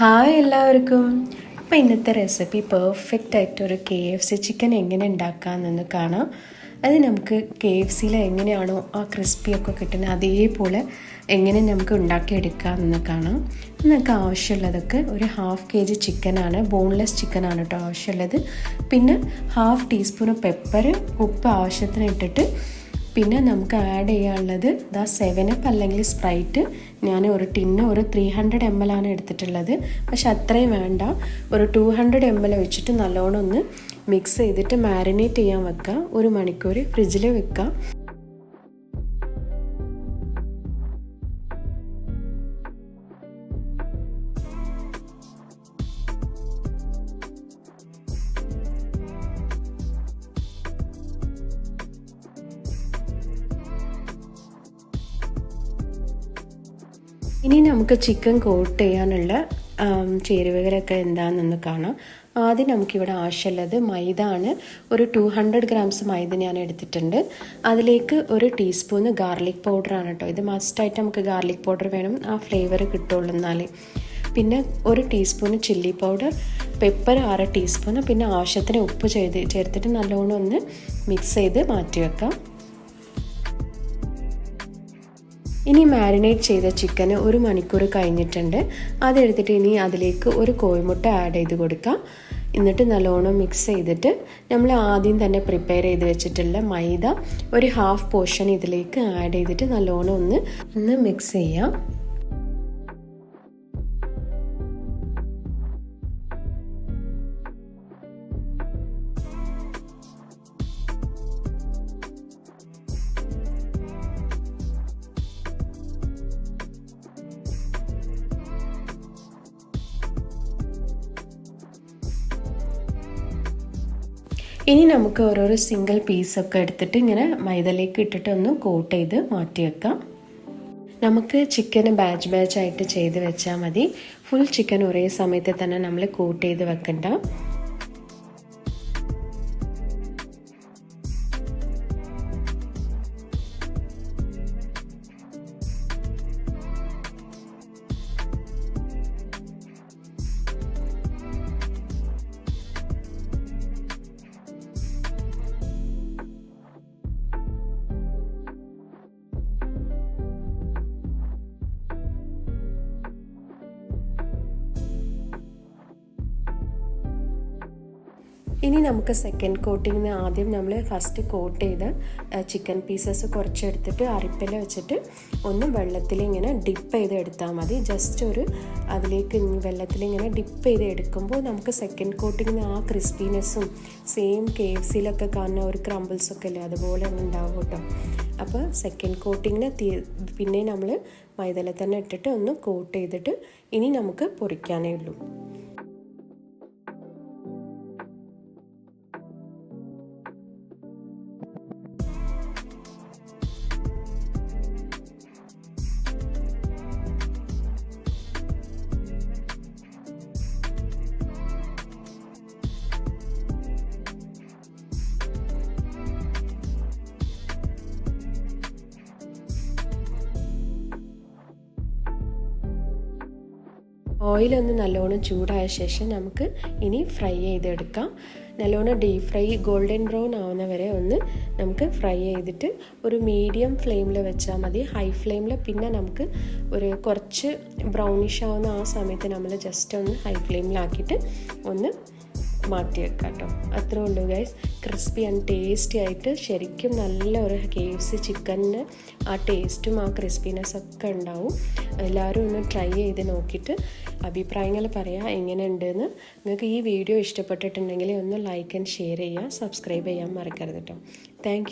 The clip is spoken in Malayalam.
ഹായ് എല്ലാവർക്കും. അപ്പോൾ ഇന്നത്തെ റെസിപ്പി പെർഫെക്റ്റ് ആയിട്ടൊരു കെ എഫ് സി ചിക്കൻ എങ്ങനെ ഉണ്ടാക്കാമെന്നൊന്ന് കാണാം. അത് നമുക്ക് കെ എഫ് സിയിൽ എങ്ങനെയാണോ ആ ക്രിസ്പിയൊക്കെ കിട്ടുന്നത് അതേപോലെ എങ്ങനെ നമുക്ക് ഉണ്ടാക്കിയെടുക്കാമെന്ന് കാണാം. നമുക്ക് ആവശ്യമുള്ളതൊക്കെ ഒരു ഹാഫ് കെ ജി ചിക്കനാണ് ബോൺലെസ് ചിക്കനാണ് കേട്ടോ ആവശ്യമുള്ളത്. പിന്നെ ഹാഫ് ടീസ്പൂൺ പെപ്പർ ഉപ്പ് ആവശ്യത്തിന് ഇട്ടിട്ട് പിന്നെ നമുക്ക് ആഡ് ചെയ്യാനുള്ളത് ദാ സെവനപ്പ് അല്ലെങ്കിൽ സ്പ്രൈറ്റ് ഞാൻ ഒരു ടിന്ന് ഒരു ത്രീ ഹൺഡ്രഡ് എം എൽ ആണ് എടുത്തിട്ടുള്ളത്. പക്ഷെ അത്രയും വേണ്ട. ഒരു ടു ഹൺഡ്രഡ് എം എൽ വെച്ചിട്ട് നല്ലോണം ഒന്ന് മിക്സ് ചെയ്തിട്ട് മാരിനേറ്റ് ചെയ്യാൻ വെക്കുക ഒരു മണിക്കൂർ ഫ്രിഡ്ജിൽ വെക്കുക ഇനി നമുക്ക് ചിക്കൻ കോട്ട് ചെയ്യാനുള്ള ചേരുവകളൊക്കെ എന്താണെന്നൊന്ന് കാണാം. ആദ്യം നമുക്കിവിടെ ആവശ്യമുള്ളത് മൈദ ആണ് ഒരു ടു ഹൺഡ്രഡ് ഗ്രാംസ് മൈദ ഞാൻ എടുത്തിട്ടുണ്ട്. അതിലേക്ക് ഒരു ടീസ്പൂണ് ഗാർലിക് പൗഡർ ആണ് കേട്ടോ ഇത് മസ്റ്റായിട്ട് നമുക്ക് ഗാർലിക് പൗഡർ വേണം. ആ ഫ്ലേവർ കിട്ടുള്ളൂ എന്നാലേ. പിന്നെ ഒരു ടീസ്പൂണ് ചില്ലി പൗഡർ പെപ്പർ അര ടീസ്പൂണ് പിന്നെ ആവശ്യത്തിന് ഉപ്പ് ചെയ്ത് ചേർത്തിട്ട് നല്ലോണം ഒന്ന് മിക്സ് ചെയ്ത് മാറ്റി വെക്കാം ഇനി മാരിനേറ്റ് ചെയ്ത ചിക്കന് ഒരു മണിക്കൂർ കഴിഞ്ഞിട്ടുണ്ട്. അതെടുത്തിട്ട് ഇനി അതിലേക്ക് ഒരു കോഴിമുട്ട ആഡ് ചെയ്ത് കൊടുക്കാം. എന്നിട്ട് നല്ലോണം മിക്സ് ചെയ്തിട്ട് നമ്മൾ ആദ്യം തന്നെ പ്രിപ്പയർ ചെയ്ത് വെച്ചിട്ടുള്ള മൈദ ഒരു ഹാഫ് പോർഷൻ ഇതിലേക്ക് ആഡ് ചെയ്തിട്ട് നല്ലോണം ഒന്ന് ഒന്ന് മിക്സ് ചെയ്യാം. ഇനി നമുക്ക് ഓരോരോ സിംഗിൾ പീസ് ഒക്കെ എടുത്തിട്ട് ഇങ്ങനെ മൈദയിലേക്ക് ഇട്ടിട്ട് ഒന്ന് കോട്ട് ചെയ്ത് മാറ്റി വെക്കാം. നമുക്ക് ചിക്കൻ ബാച്ച് ബാച്ച് ആയിട്ട് ചെയ്ത് വെച്ചാൽ മതി. ഫുൾ ചിക്കൻ ഒരേ സമയത്ത് തന്നെ നമ്മൾ കോട്ട് ചെയ്ത് വെക്കണ്ട. ഇനി നമുക്ക് സെക്കൻഡ് കോട്ടിങ്ങിന് ആദ്യം നമ്മൾ ഫസ്റ്റ് കോട്ട് ചെയ്ത് ചിക്കൻ പീസസ് കുറച്ചെടുത്തിട്ട് അരിപ്പില വെച്ചിട്ട് ഒന്ന് വെള്ളത്തിൽ ഇങ്ങനെ ഡിപ്പ് ചെയ്ത് എടുത്താൽ മതി. ജസ്റ്റ് ഒരു അതിലേക്ക് വെള്ളത്തിൽ ഇങ്ങനെ ഡിപ്പ് ചെയ്ത് എടുക്കുമ്പോൾ നമുക്ക് സെക്കൻഡ് കോട്ടിങ്ങിന് ആ ക്രിസ്പിനെസ്സും സെയിം കെ എഫ് സിയിലൊക്കെ കാണുന്ന ഒരു ക്രംബിൾസൊക്കെ അല്ലേ അതുപോലെ ഉണ്ടാവും കേട്ടോ. അപ്പോൾ സെക്കൻഡ് കോട്ടിങ്ങിന് പിന്നെ നമ്മൾ മൈദല തന്നെ ഇട്ടിട്ട് ഒന്ന് കോട്ട് ചെയ്തിട്ട് ഇനി നമുക്ക് പൊറിക്കാനേ ഉള്ളൂ. ഓയിലൊന്ന് നല്ലോണം ചൂടായ ശേഷം നമുക്ക് ഇനി ഫ്രൈ ചെയ്തെടുക്കാം. നല്ലോണം ഡീപ് ഫ്രൈ ഗോൾഡൻ ബ്രൗൺ ആവുന്ന വരെ ഒന്ന് നമുക്ക് ഫ്രൈ ചെയ്തിട്ട് ഒരു മീഡിയം ഫ്ലെയിമിൽ വെച്ചാൽ മതി. ഹൈ ഫ്ലെയിമിൽ പിന്നെ നമുക്ക് ഒരു കുറച്ച് ബ്രൗണിഷ് ആവുന്ന ആ സമയത്ത് നമ്മൾ ജസ്റ്റ് ഒന്ന് ഹൈ ഫ്ലെയിമിലാക്കിയിട്ട് ഒന്ന് മാറ്റി വെക്കാം കേട്ടോ അത്രേ ഉള്ളൂ ഗൈസ് ക്രിസ്പി ആൻഡ് ടേസ്റ്റി ആയിട്ട് ശരിക്കും നല്ല ഒരു കെ എഫ് സി ചിക്കനിന് ആ ടേസ്റ്റും ആ ക്രിസ്പിനെസ് ഒക്കെ ഉണ്ടാവും. എല്ലാവരും ഒന്ന് ട്രൈ ചെയ്ത് നോക്കിയിട്ട് അഭിപ്രായങ്ങൾ പറയാം എങ്ങനെയുണ്ടെന്ന്. നിങ്ങൾക്ക് ഈ വീഡിയോ ഇഷ്ടപ്പെട്ടിട്ടുണ്ടെങ്കിൽ ഒന്ന് ലൈക്ക് ആൻഡ് ഷെയർ ചെയ്യുക സബ്സ്ക്രൈബ് ചെയ്യാൻ മറക്കരുത് കേട്ടോ താങ്ക്